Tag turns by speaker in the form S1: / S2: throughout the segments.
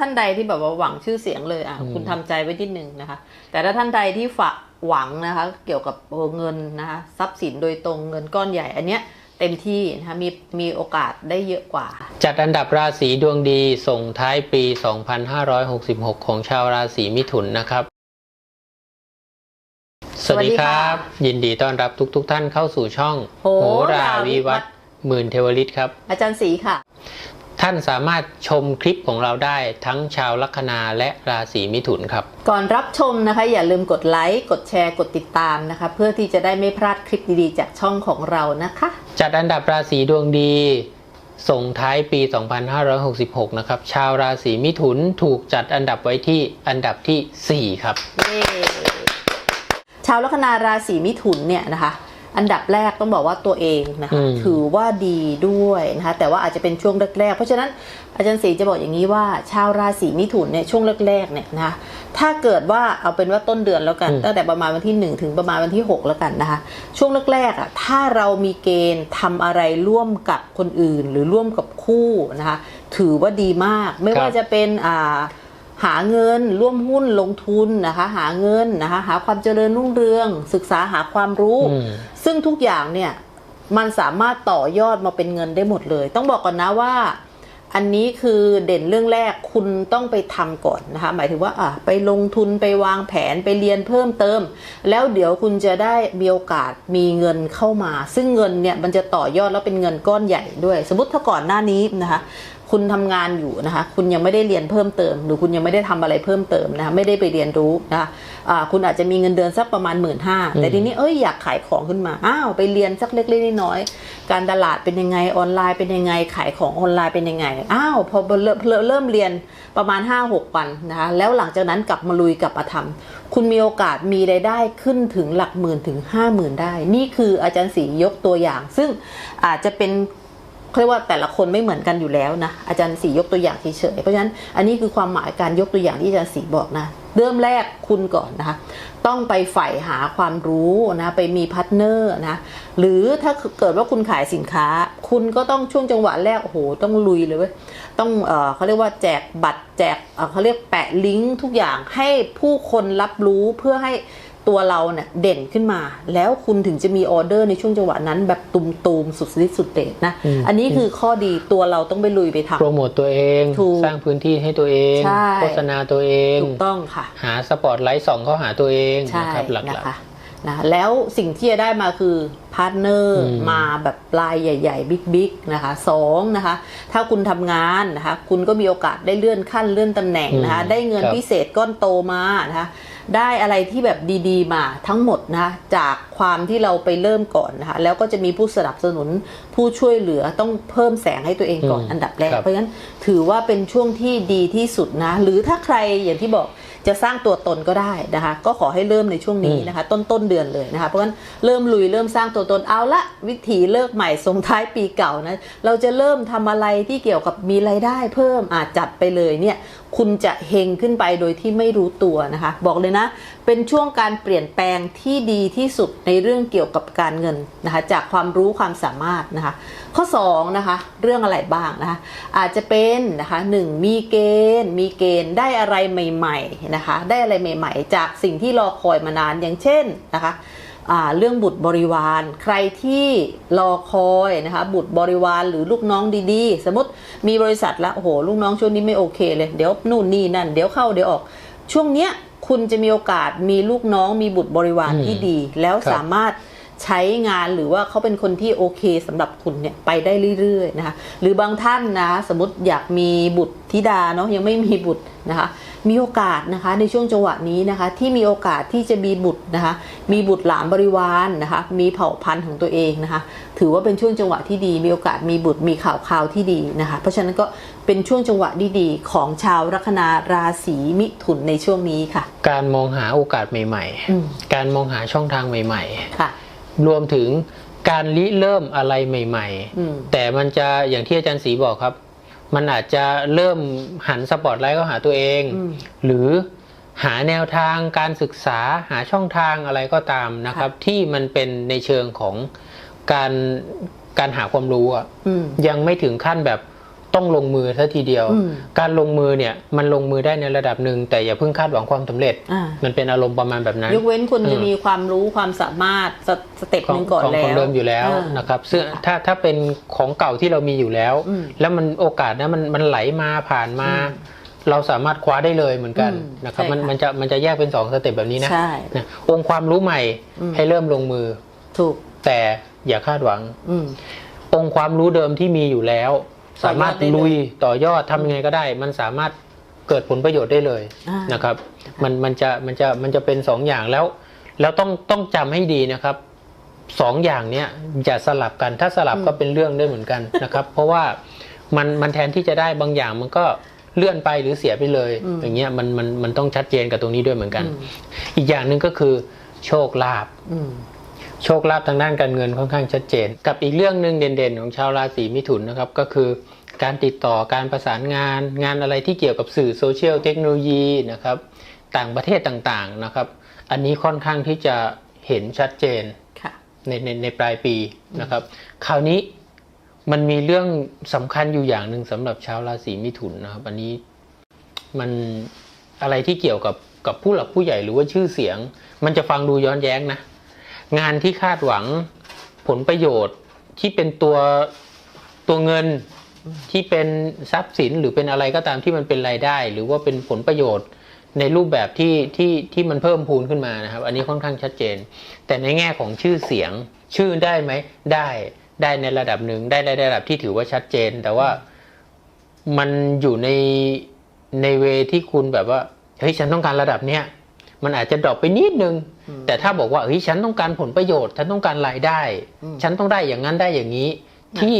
S1: ท่านใดที่แบบว่าหวังชื่อเสียงเลยอะ
S2: อืม
S1: คุณทำใจไว้นิดนึงนะคะ แต่ถ้าท่านใดที่ฝากหวังนะคะ เกี่ยวกับเออเงินนะคะทรัพย์สินโดยตรงเงินก้อนใหญ่ อันเนี้ยเต็มที่นะคะมีมีโอกาสได้เยอะกว่า
S2: จัดอันดับราศีดวงดีส่งท้ายปี 2566 ของชาวราศีมิถุนนะครับ สวัสดีครับ ยินดีต้อนรับทุกๆทท่านเข้าสู่ช่อง
S1: โหราวิวัฒน์
S2: หมื่นเทวฤทธิ์ครับ
S1: อาจารย์ศรีค่ะ
S2: ท่านสามารถชมคลิปของเราได้ทั้งชาวลัคนาและราศีมิถุนครับ
S1: ก่อนรับชมนะคะ อย่าลืมกดไลค์กดแชร์กดติดตามนะคะ เพื่อที่จะได้ไม่พลาดคลิปดีๆ จากช่องของเรานะคะ
S2: จัดอันดับราศีดวงดีส่งท้ายปี 2566 นะครับ ชาวราศีมิถุนถูกจัดอันดับไว้ที่อันดับทีสี่4 ครับ
S1: เย้ชาวลัคนาราศีมิถุนเนี่ยนะคะ อันดับแรกต้องบอกว่าตัวเองนะคะ
S2: อืม
S1: ถือว่าดีด้วยนะคะแต่ว่าอาจจะเป็นช่วงแรกๆเพราะฉะนั้นอาจารย์ศรีจะบอกอย่างนี้ว่า ชาวราศีมิถุนเนี่ยช่วงแรกๆเนี่ยนะคะถ้าเกิดว่าเอาเป็นว่าต้นเดือนแล้วกันตั้งแต่ประมาณวันที่ 1 ถึงประมาณวันที่ 6 แล้วกันนะคะช่วงแรกๆอะถ้าเรามีเกณฑ์ทำอะไรร่วมกับคนอื่น หรือร่วมกับคู่นะคะถือว่าดีมากไม่ว่า
S2: ครับ
S1: จะเป็นอ่า หาเงินร่วมหุ้นลงทุนนะคะหาเงินนะคะหาความเจริญรุ่งเรือง ศึกษาหาความรู้
S2: อืม
S1: ซึ่งทุกอย่างเนี่ยมันสามารถต่อยอดมาเป็นเงินได้หมดเลย ต้องบอกก่อนนะว่าอันนี้คือเด่นเรื่องแรกคุณต้องไปทำก่อนนะคะหมายถึงว่าอะไปลงทุนไปวางแผนไปเรียนเพิ่มเติม แล้วเดี๋ยวคุณจะได้มีโอกาสมีเงินเข้ามา ซึ่งเงินเนี่ยมันจะต่อยอดแล้วเป็นเงินก้อนใหญ่ด้วย สมมติถ้าก่อนหน้านี้นะคะ คุณทำงานอยู่นะคะ คุณยังไม่ได้เรียนเพิ่มเติม หรือคุณยังไม่ได้ทำอะไรเพิ่มเติมนะคะไม่ได้ไปเรียนรู้นะคะอ่าคุณอาจจะมีเงินเดือนสักประมาณหมื่นห้าแต่ทีนี้เอ้ยอยากขายของขึ้นมาอ้าวไปเรียนสักเล็กๆน้อยๆการตลาดเป็นยังไงออนไลน์เป็นยังไงขายของออนไลน์เป็นยังไงอ้าวพอเริ่มเริ่มเรียนประมาณ 5-6 วันนะคะแล้วหลังจากนั้นกลับมาลุยกลับมาทำคุณมีโอกาสมีรายได้ขึ้นถึงหลักหมื่นถึงห้าหมื่นได้ นี่คืออาจารย์ศรียกตัวอย่าง ซึ่งอาจจะเป็น เรียกว่าแต่ละคนไม่เหมือนกันอยู่แล้วนะอาจารย์สียกตัวอย่างเฉยๆเพราะฉะนั้นอันนี้คือความหมายการยกตัวอย่างที่อาจารย์สีบอกนะเริ่มแรกคุณก่อนนะคะ ต้องไปใฝ่หาความรู้นะไปมีพาร์ทเนอร์นะหรือถ้าเกิดว่าคุณขายสินค้า คุณก็ต้องช่วงจังหวะแรกโอ้โหต้องลุยเลยเว้ยต้องเออเขาเรียกว่าแจกบัตรแจกเเขาเรียกแปะลิงก์ทุกอย่างให้ผู้คนรับรู้เพื่อให้ ตัวเราเนี่ยเด่นขึ้นมา แล้วคุณถึงจะมีออเดอร์ในช่วงจังหวะนั้น แบบตุมๆสุดฤทธิ์สุดเดชนะ
S2: อืม
S1: อันนี้คือข้อดีตัวเราต้องไปลุยไปทำ
S2: โปรโมตตัวเอง
S1: ถูก
S2: สร้างพื้นที่ให้ตัวเอง
S1: ใช่
S2: โฆษณาตัวเอง
S1: ถูกต้องค่ะ
S2: หาสปอตไลท์ส่องเข้าหาตัวเอง
S1: ใช่
S2: นะครับหลัก
S1: นะคะนะแล้วสิ่งที่จะได้มาคือพาร์ทเนอร์
S2: อืม
S1: มาแบบรายใหญ่ ๆ บิ๊กๆนะคะสองนะคะถ้าคุณทำงานนะคะคุณก็มีโอกาสได้เลื่อนขั้นเลื่อนตำแหน่งนะคะได้เงินพิเศษก้อนโตมานะคะ ได้อะไรที่แบบดีๆ มาทั้งหมดนะคะจากความที่เราไปเริ่มก่อนนะคะแล้วก็จะมีผู้สนับสนุนผู้ช่วยเหลือต้องเพิ่มแสงให้ตัวเองก่อน
S2: อืม
S1: อันดับแรก
S2: ครับ
S1: เพราะฉะนั้นถือว่าเป็นช่วงที่ดีที่สุดนะ หรือถ้าใครอย่างที่บอก จะสร้างตัวตนก็ได้นะคะ ก็ขอให้เริ่มในช่วงนี้นะคะ ต้นต้นเดือนเลยนะคะ เพราะฉะนั้นเริ่มลุยเริ่มสร้างตัวตนเอาละวิถีเลิกใหม่ส่งท้ายปีเก่านะเราจะเริ่มทำอะไรที่เกี่ยวกับมีรายได้เพิ่มอาจจัดไปเลยเนี่ยคุณจะเฮงขึ้นไปโดยที่ไม่รู้ตัวนะคะ บอกเลยนะ เป็นช่วงการเปลี่ยนแปลงที่ดีที่สุดในเรื่องเกี่ยวกับการเงินนะคะ จากความรู้ความสามารถนะคะ ข้อ2นะคะเรื่องอะไรบ้างนะคะอาจจะเป็นนะคะหนึ่งมีเกณฑ์ มีเกณฑ์ได้อะไรใหม่ ๆนะคะ ได้อะไรใหม่ ๆ จากสิ่งที่รอคอยมานานอย่างเช่นนะคะอ่าเรื่องบุตรบริวาร ใครที่รอคอยนะคะบุตรบริวารหรือลูกน้องดีๆ สมมติมีบริษัทแล้วโอ้โหลูกน้องช่วงนี้ไม่โอเคเลย เดี๋ยวนู่นนี่นั่น เดี๋ยวเข้าเดี๋ยวออก ช่วงเนี้ยคุณจะมีโอกาสมีลูกน้องมีบุตรบริวารที่ดี แล้ว
S2: ครับ
S1: สามารถ ใช้งานหรือว่าเขาเป็นคนที่โอเคสำหรับคุณเนี่ยไปได้เรื่อยๆนะคะหรือบางท่านนะสมมติอยากมีบุตรธิดาเนาะยังไม่มีบุตรนะคะมีโอกาสนะคะในช่วงจังหวะนี้นะคะที่มีโอกาสที่จะมีบุตรนะคะมีบุตรหลานบริวารนะคะมีเผ่าพันธุ์ของตัวเองนะคะถือว่าเป็นช่วงจังหวะที่ดีมีโอกาสมีบุตรมีข่าวข่าวที่ดีนะคะเพราะฉะนั้นก็เป็นช่วงจังหวะดีๆของชาวลัคนาราศีมิถุนในช่วงนี้ค่ะ
S2: การมองหาโอกาสใหม่
S1: อืม
S2: ๆการมองหาช่องทางใหม่
S1: ค่ะ
S2: ๆ รวมถึงการริเริ่มอะไรใหม่
S1: อืม
S2: ๆแต่มันจะอย่างที่อาจารย์ศรีบอกครับ มันอาจจะเริ่มหันสปอตไลท์เข้าหาตัวเอง
S1: อืม
S2: หรือหาแนวทางการศึกษาหาช่องทางอะไรก็ตามนะครับ ที่มันเป็นในเชิงของการการหาความรู้อะ
S1: อืม
S2: ยังไม่ถึงขั้นแบบ ต้องลงมือซะทีเดียว
S1: อืม
S2: การลงมือเนี่ยมันลงมือได้ในระดับหนึ่งแต่อย่าเพิ่งคาดหวังความสำเร็จ
S1: อ่า
S2: มันเป็นอารมณ์ประมาณแบบนั้น
S1: ยกเว้นคุณ
S2: อืม
S1: จะมีความรู้ความสามารถสสเต็ป
S2: ข
S1: ห
S2: อง
S1: นึ่งก่อน
S2: ของ
S1: แล้
S2: ของ
S1: ว
S2: เดิมอยู่แล้ว
S1: อ่า
S2: นะครับซึ่งถ้าถ้าเป็นของเก่าที่เรามีอยู่แล้ว
S1: อืม
S2: แล้วมันโอกาสนะมันมันไหลมาผ่านมา
S1: อืม
S2: เราสามารถคว้าได้เลยเหมือนกัน
S1: อืม
S2: นะครับ
S1: ใช่
S2: มัน
S1: ค่ะ
S2: มันจะมันจะแยกเป็นสองสเต็ปแบบนี้นะ
S1: ใช่
S2: นะองค์ความรู้ใหม่
S1: อืม
S2: ให้เริ่มลงมือ
S1: ถูก
S2: แต่อย่าคาดหวัง
S1: อืม
S2: องค์ความรู้เดิมที่มีอยู่แล้ว
S1: ต่อยอด
S2: สามารถ
S1: ได้เลย
S2: ลุยต่อยอดทำยังไงก็ได้ มันสามารถเกิดผลประโยชน์ได้เลย
S1: อ่าน
S2: นะครับ มันมันจะมันจะมันจะเป็นสองอย่างแล้ว แล้วต้องต้องจำให้ดีนะครับสองอย่างเนี้ยอย่าสลับกันถ้าสลับก็เป็นเรื่องได้เหมือนกันนะครับ เพราะว่ามันมันแทนที่จะได้บางอย่างมันก็เลื่อนไปหรือเสียไปเลย
S1: อืม
S2: อย่างเงี้ยมันมันมันต้องชัดเจนกับตรงนี้ด้วยเหมือนกัน
S1: อืม
S2: อีกอย่างหนึ่งก็คือโชคลาภ
S1: อืม
S2: โชคลาภทางด้านการเงินค่อนข้างชัดเจน กับอีกเรื่องหนึ่งเด่นๆ ของชาวราศีมิถุนนะครับก็คือการติดต่อการประสานงานงานอะไรที่เกี่ยวกับสื่อโซเชียลเทคโนโลยีนะครับต่างประเทศต่างๆนะครับ อันนี้ค่อนข้างที่จะเห็นชัดเจน
S1: ค่ะ
S2: ในในในปลายปีนะครับ คราวนี้มันมีเรื่องสำคัญอยู่อย่างหนึ่งสำหรับชาวราศีมิถุนนะครับ อันนี้มันอะไรที่เกี่ยวกับกับผู้หลักผู้ใหญ่หรือว่าชื่อเสียง มันจะฟังดูย้อนแย้งนะ งานที่คาดหวังผลประโยชน์ที่เป็นตัวตัวเงินที่เป็นทรัพย์สินหรือเป็นอะไรก็ตามที่มันเป็นรายได้ หรือว่าเป็นผลประโยชน์ในรูปแบบที่ที่ที่มันเพิ่มพูนขึ้นมานะครับ อันนี้ค่อนข้างชัดเจน แต่ในแง่ของชื่อเสียงชื่อได้ไหมได้ได้ในระดับหนึ่งได้ในระดับที่ถือว่าชัดเจน แต่ว่ามันอยู่ในในเวที่คุณแบบว่าเฮ้ยฉันต้องการระดับเนี้ย มันอาจจะดรอปไปนิดนึง
S1: อืม
S2: แต่ถ้าบอกว่าเฮ้ยฉันต้องการผลประโยชน์ ฉันต้องการรายได้
S1: อืม
S2: ฉันต้องได้อย่างนั้นได้อย่างนี้ ที่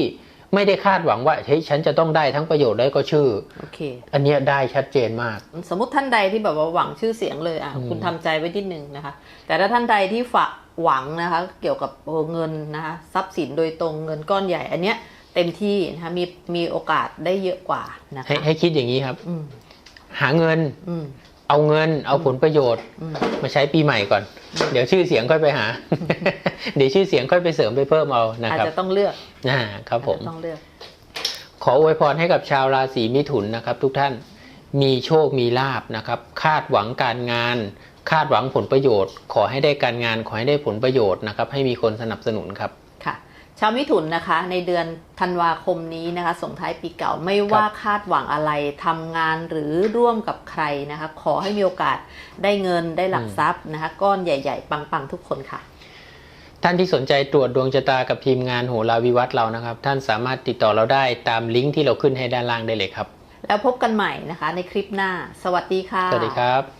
S2: ไม่ได้คาดหวังว่าเฮ้ยฉันจะต้องได้ทั้งประโยชน์และก็ชื่อ
S1: โอเค
S2: อันเนี้ยได้ชัดเจนมาก
S1: สมมติท่านใดที่แบบว่าหวังชื่อเสียงเลยอะ
S2: อืม
S1: คุณทำใจไว้นิดนึงนะคะ แต่ถ้าท่านใดที่ฝากหวังนะคะ เกี่ยวกับโอ้เงินนะคะทรัพย์สินโดยตรงเงินก้อนใหญ่ อันเนี้ยเต็มที่นะคะมีมีโอกาสได้เยอะกว่านะ
S2: ให้
S1: คะ
S2: ให้คิดอย่างนี้ครับ
S1: อืม
S2: หาเงิน
S1: อืม
S2: เอาเงินเอาผลประโยชน์
S1: อืม
S2: มาใช้ปีใหม่ก่อน เดี๋ยวชื่อเสียงค่อยไปหา เดี๋ยวชื่อเสียงค่อยไปเสริมไปเพิ่มเอานะ
S1: อาจ
S2: ครับ
S1: จะต้องเลือก
S2: อ่าครับผม
S1: อาจจะต้องเลือก
S2: ขออวยพรให้กับชาวราศีมิถุนนะครับ ทุกท่านมีโชคมีลาบนะครับ คาดหวังการงาน คาดหวังผลประโยชน์ ขอให้ได้การงานขอให้ได้ผลประโยชน์นะครับ ให้มีคนสนับสนุนครับ
S1: ค่ะ ชาวมิถุนนะคะในเดือนธันวาคมนี้นะคะส่งท้ายปีเก่าไม่ว่าคาดหวังอะไรทำงานหรือร่วมกับใครนะคะ ขอให้มีโอกาสได้เงินได้หลักทรัพย์นะคะ ก้อนใหญ่ ๆ ปัง ๆ ทุกคนค่ะ
S2: ท่านที่สนใจตรวจดวงชะตากับทีมงานโหราวิวัฒน์เรานะครับ ท่านสามารถติดต่อเราได้ตามลิงก์ที่เราขึ้นให้ด้านล่างได้เลยครับ
S1: แล้วพบกันใหม่นะคะ ในคลิปหน้า สวัสดีค่ะ
S2: สวัสดีครับ